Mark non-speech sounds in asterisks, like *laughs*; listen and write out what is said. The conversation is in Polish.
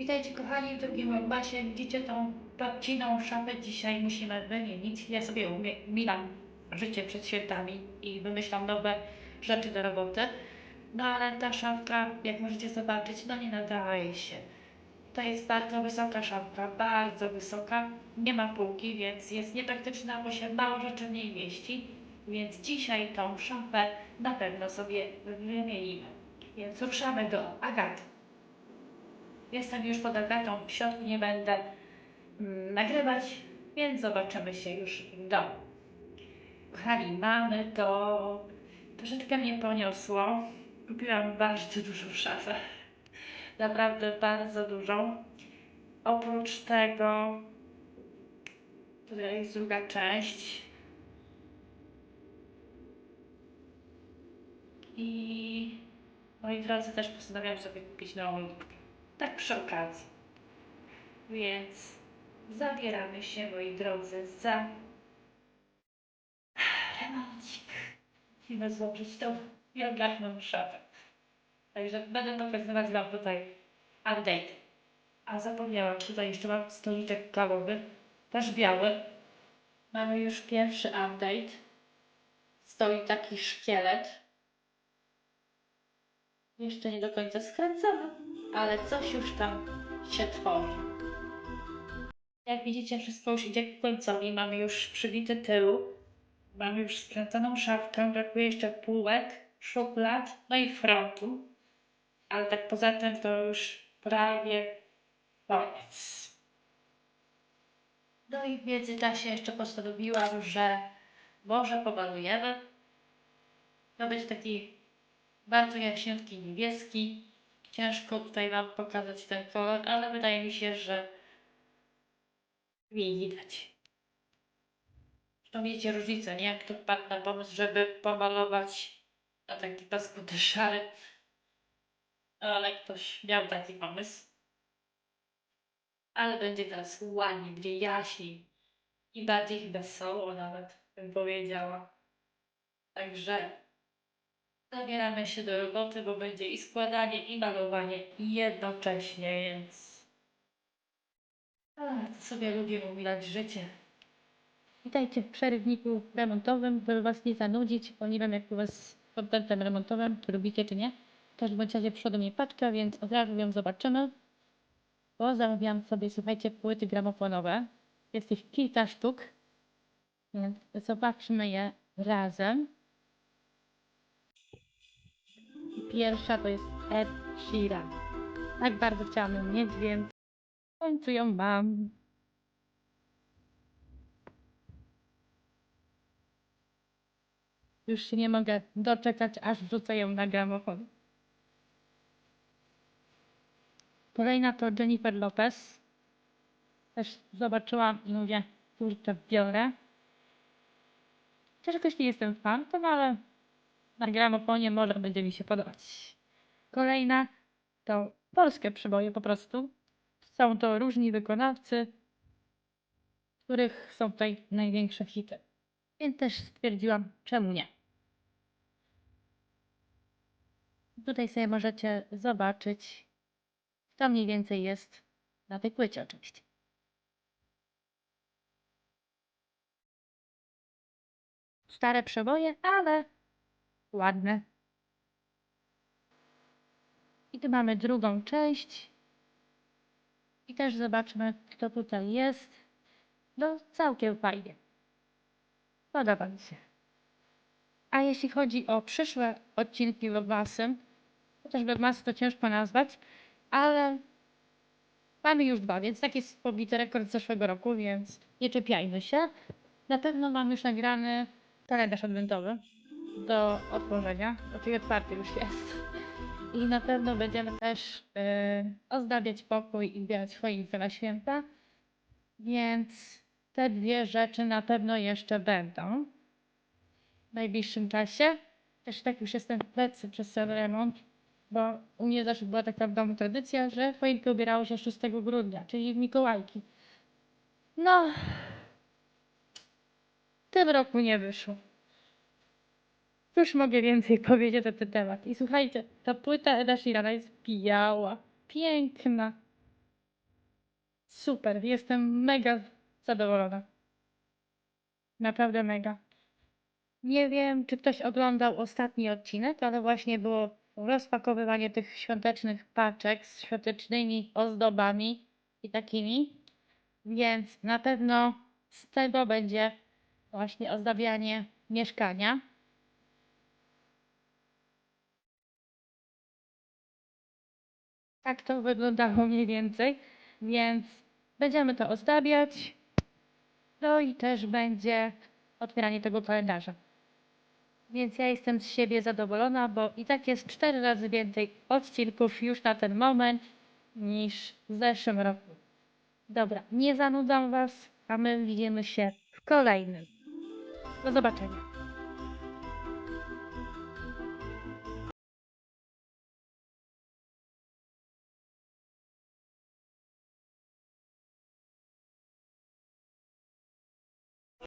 Witajcie kochani w drugim Rombasie. Widzicie tą babciną szafę dzisiaj musimy wymienić. Ja sobie umilam życie przed świętami i wymyślam nowe rzeczy do roboty. No ale ta szafka, jak możecie zobaczyć, no nie nadaje się. To jest bardzo wysoka szafka, bardzo wysoka. Nie ma półki, więc jest niepraktyczna, bo się mało rzeczy w niej mieści. Więc dzisiaj tą szafę na pewno sobie wymienimy. Więc ruszamy do Agaty. Jestem już pod Agatą, w środku nie będę mm, nagrywać, więc zobaczymy się już w domu. Kochani, mamy to... Troszeczkę mnie poniosło. Kupiłam bardzo dużą szafę. Naprawdę bardzo dużą. Oprócz tego... Tutaj jest druga część. I moi drodzy też postanowiłam sobie kupić nową. Tak przy okazji. Więc zabieramy się, moi drodzy, za remoncik. Musimy złożyć tą wielgachną szafę. Także będę pokazywać wam tutaj update. A zapomniałam, tutaj jeszcze mam stoliczek kawowy, też biały. Mamy już pierwszy update. Stoi taki szkielet. Jeszcze nie do końca skręcony, ale coś już tam się tworzy. Jak widzicie, wszystko już idzie ku końcowi. Mamy już przybity tył. Mamy już skręconą szafkę. Brakuje jeszcze półek, szuflad, no i frontu. Ale tak poza tym to już prawie koniec. No i w międzyczasie jeszcze postanowiłam, że może pomalujemy. To będzie taki bardzo jaśniutki niebieski. Ciężko tutaj Wam pokazać ten kolor, ale wydaje mi się, że mi widać. To wiecie różnicę, nie? Jak tu padł na pomysł, żeby pomalować na taki paskudy szary. Ale ktoś miał taki pomysł. Ale będzie teraz ładnie, będzie jaśniej. I bardziej wesoło nawet, bym powiedziała. Także Zabieramy się do roboty, bo będzie i składanie, i malowanie jednocześnie, więc... A, to sobie lubię umilać życie. Witajcie w przerywniku remontowym, żeby Was nie zanudzić, bo nie wiem jak u Was z kontentem remontowym, czy lubicie czy nie. W każdym razie przyszła do mnie paczka, więc od razu ją zobaczymy. Bo zamówiłam sobie, słuchajcie, płyty gramofonowe. Jest ich kilka sztuk, więc zobaczmy je razem. Pierwsza to jest Ed Sheeran. Tak bardzo chciałam ją mieć, więc w końcu ją mam. Już się nie mogę doczekać, aż wrzucę ją na gramofon. Kolejna to Jennifer Lopez. Też zobaczyłam i mówię, kurczę, biorę. Też jakoś nie jestem fanem, ale na gramofonie może będzie mi się podobać. Kolejna to polskie przeboje po prostu. Są to różni wykonawcy, których są tutaj największe hity. Więc też stwierdziłam, czemu nie. Tutaj sobie możecie zobaczyć, co mniej więcej jest na tej płycie oczywiście. Stare przeboje, ale ładne. I tu mamy drugą część. I też zobaczmy, kto tutaj jest. No, całkiem fajnie. Podoba mi się. A jeśli chodzi o przyszłe odcinki Webmasy, chociaż Webmasy to ciężko nazwać, ale mamy już dwa, więc tak jest pobity rekord z zeszłego roku, więc nie czepiajmy się. Na pewno mam już nagrany kalendarz adwentowy do otworzenia, czyli otwarty już jest. I na pewno będziemy też yy, ozdabiać pokój i zbierać choinkę na święta. Więc te dwie rzeczy na pewno jeszcze będą w najbliższym czasie. Też tak już jestem w plecy przez ten remont, bo u mnie zawsze była taka w domu tradycja, że choinkę ubierało się 6 grudnia, czyli w Mikołajki. No, w tym roku nie wyszło. Cóż mogę więcej *laughs* powiedzieć na ten temat? I słuchajcie, ta płyta Eda Sheerana jest biała, piękna. Super, jestem mega zadowolona. Naprawdę mega. Nie wiem, czy ktoś oglądał ostatni odcinek, ale właśnie było rozpakowywanie tych świątecznych paczek z świątecznymi ozdobami i takimi. Więc na pewno z tego będzie właśnie ozdabianie mieszkania. Tak to wyglądało mniej więcej, więc będziemy to ozdabiać. No i też będzie otwieranie tego kalendarza. Więc ja jestem z siebie zadowolona, bo i tak jest cztery razy więcej odcinków już na ten moment niż w zeszłym roku. Dobra, nie zanudzam Was, a my widzimy się w kolejnym. Do zobaczenia.